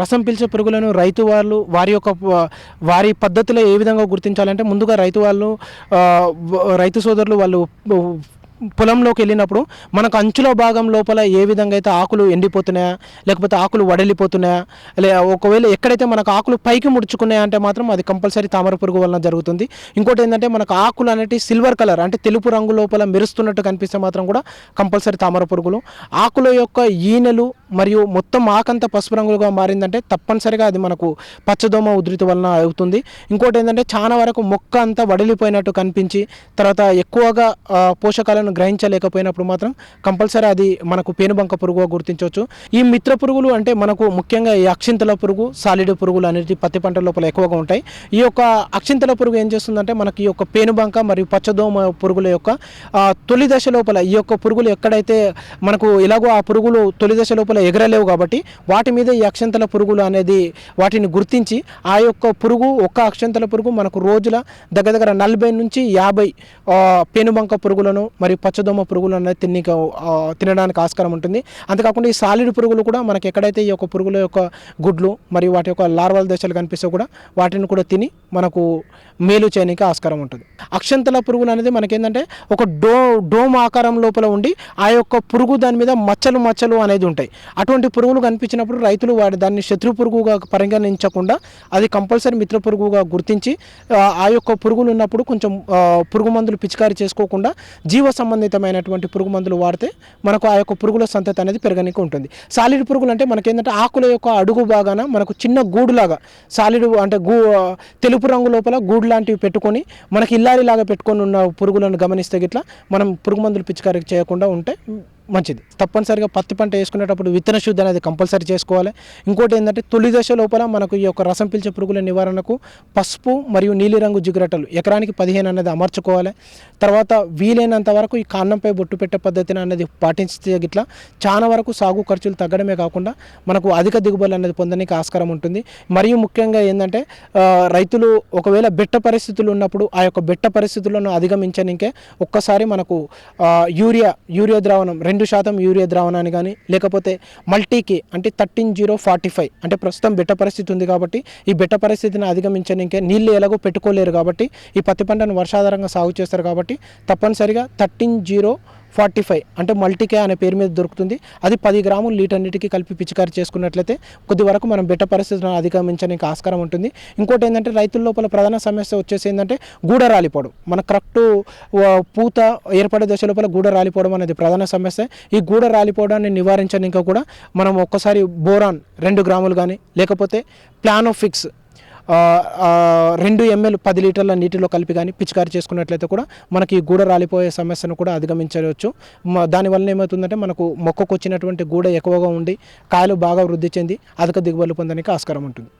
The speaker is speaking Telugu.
రసం పీల్చే పురుగులను రైతు వాళ్ళు వారి యొక్క వారి పద్ధతిలో ఏ విధంగా గుర్తించాలంటే ముందుగా రైతు వాళ్ళు రైతు సోదరులు వాళ్ళు పొలంలోకి వెళ్ళినప్పుడు మనకు అంచుల భాగం లోపల ఏ విధంగా అయితే ఆకులు ఎండిపోతున్నాయా లేకపోతే ఆకులు వడలిపోతున్నాయా లే ఒకవేళ ఎక్కడైతే మనకు ఆకులు పైకి ముడుచుకున్నాయా అంటే మాత్రం అది కంపల్సరీ తామర పురుగు వలన జరుగుతుంది. ఇంకోటి ఏంటంటే మనకు ఆకులు అనేటి సిల్వర్ కలర్ అంటే తెలుపు రంగు లోపల మెరుస్తున్నట్టు కనిపిస్తే మాత్రం కూడా కంపల్సరీ తామర పురుగులు. ఆకుల యొక్క ఈనెలు మరియు మొత్తం ఆకంత పసుపు రంగులుగా మారిందంటే తప్పనిసరిగా అది మనకు పచ్చదోమ ఉధృతి వలన అవుతుంది. ఇంకోటి ఏంటంటే చాలా వరకు మొక్క అంతా వడిలిపోయినట్టు కనిపించి తర్వాత ఎక్కువగా పోషకాలను గ్రహించలేకపోయినప్పుడు మాత్రం కంపల్సరీ అది మనకు పేనుబంక పురుగుగా గుర్తించవచ్చు. ఈ మిత్ర పురుగులు అంటే మనకు ముఖ్యంగా ఈ అక్షింతల పురుగు సాలిడ్ పురుగులు అనేది పత్తి పంట లోపల ఎక్కువగా ఉంటాయి. ఈ యొక్క అక్షింతల పురుగు ఏం చేస్తుందంటే మనకి ఈ యొక్క పేనుబంక మరియు పచ్చదోమ పురుగుల యొక్క తొలి దశ లోపల ఈ యొక్క పురుగులు ఎక్కడైతే మనకు ఎలాగో ఆ పురుగులు తొలి దశ లోపల ఎగరలేవు కాబట్టి వాటి మీద ఈ అక్షంతల పురుగులు అనేది వాటిని గుర్తించి ఆ యొక్క పురుగు ఒక్క అక్షంతల పురుగు మనకు రోజుల దగ్గర దగ్గర నలభై నుంచి యాభై పెనుబంక పురుగులను మరియు పచ్చదోమ పురుగులను అనేది తిని తినడానికి ఆస్కారం ఉంటుంది. అంతేకాకుండా ఈ సాలిడ్ పురుగులు కూడా మనకి ఎక్కడైతే ఈ యొక్క పురుగుల యొక్క గుడ్లు మరియు వాటి యొక్క లార్వల్ దశలు కనిపిస్తే కూడా వాటిని కూడా తిని మనకు మేలు చేయడానికి ఆస్కారం ఉంటుంది. అక్షంతల పురుగులు అనేది మనకేంటంటే ఒక డో డోమ్ ఆకారం లోపల ఉండి ఆ యొక్క పురుగు దాని మీద మచ్చలు మచ్చలు అనేది ఉంటాయి. అటువంటి పురుగులు కనిపించినప్పుడు రైతులు వాడి దాన్ని శత్రు పురుగుగా పరిగణించకుండా అది కంపల్సరీ మిత్ర పురుగుగా గుర్తించి ఆ, యొక్క పురుగులు ఉన్నప్పుడు కొంచెం పురుగు మందులు పిచికారీ చేసుకోకుండా జీవ సంబంధితమైనటువంటి పురుగు మందులు వాడితే మనకు ఆ యొక్క పురుగుల సంతతి అనేది పెరగనికి ఉంటుంది. సాలిడ్ పురుగులు అంటే మనకేంటంటే ఆకుల యొక్క అడుగు భాగాన మనకు చిన్న గూడులాగా సాలిడ్ అంటే గూ తెలుపు రంగు లోపల గూడు లాంటివి పెట్టుకొని మనకి ఇల్లారిలాగా పెట్టుకొని ఉన్న పురుగులను గమనిస్తే గిట్లా మనం పురుగు మందులు పిచికారీ చేయకుండా ఉంటే మంచిది. తప్పనిసరిగా పత్తి పంట వేసుకునేటప్పుడు విత్తన శుద్ధి అనేది కంపల్సరీ చేసుకోవాలి. ఇంకోటి ఏంటంటే తొలి దశ లోపల మనకు ఈ యొక్క రసం పీల్చే పురుగుల నివారణకు పసుపు మరియు నీలిరంగు జిగురటలు ఎకరానికి పదిహేను అనేది అమర్చుకోవాలి. తర్వాత వీలైనంత వరకు ఈ కాన్నంపై బొట్టు పెట్టే పద్ధతిని అనేది పాటించే గిట్లా చాలా వరకు సాగు ఖర్చులు తగ్గడమే కాకుండా మనకు అధిక దిగుబడులు అనేది పొందడానికి ఆస్కారం ఉంటుంది. మరియు ముఖ్యంగా ఏంటంటే రైతులు ఒకవేళ బెట్ట పరిస్థితులు ఉన్నప్పుడు ఆ యొక్క బెట్ట పరిస్థితులను అధిగమించడానికే ఒక్కసారి మనకు యూరియా యూరియా ద్రావణం రెండు శాతం యూరియా ద్రావణాన్ని కానీ లేకపోతే మల్టీకి అంటే థర్టీన్ జీరో ఫార్టీ ఫైవ్ అంటే ప్రస్తుతం బెట్ట పరిస్థితి ఉంది కాబట్టి ఈ బెట్ట పరిస్థితిని అధిగమించడానికే నీళ్ళు ఎలాగో పెట్టుకోలేరు కాబట్టి ఈ పత్తి పంటను వర్షాధారంగా సాగు చేస్తారు కాబట్టి తప్పనిసరిగా థర్టీన్ జీరో ఫార్టీ ఫైవ్ అంటే మల్టీకే అనే పేరు మీద దొరుకుతుంది. అది పది గ్రాములు లీటర్న్నిటికీ కలిపి పిచికారి చేసుకున్నట్లయితే కొద్ది వరకు మనం బెట్ట పరిస్థితులను అధిగమించడానికి ఆస్కారం ఉంటుంది. ఇంకోటి ఏంటంటే రైతుల లోపల ప్రధాన సమస్య వచ్చేసి ఏంటంటే గూడ రాలిపోవడం. మన కరెక్ట్ పూత ఏర్పడే దశ లోపల గూడ రాలిపోవడం అనేది ప్రధాన సమస్య. ఈ గూడ రాలిపోవడాన్ని నివారించడానికి కూడా మనం ఒక్కసారి బోరాన్ రెండు గ్రాములు కానీ లేకపోతే ప్లానోఫిక్స్ రెండు ఎంఎల్ పది లీటర్ల నీటిలో కలిపి కానీ పిచికారి చేసుకున్నట్లయితే కూడా మనకి గూడ రాలిపోయే సమస్యను కూడా అధిగమించవచ్చు. దానివల్ల ఏమవుతుందంటే మనకు మొక్కకు వచ్చినటువంటి గూడ ఎక్కువగా ఉండి కాయలు బాగా వృద్ధి చెంది అధిక దిగుబడులు పొందడానికి ఆస్కారం ఉంటుంది.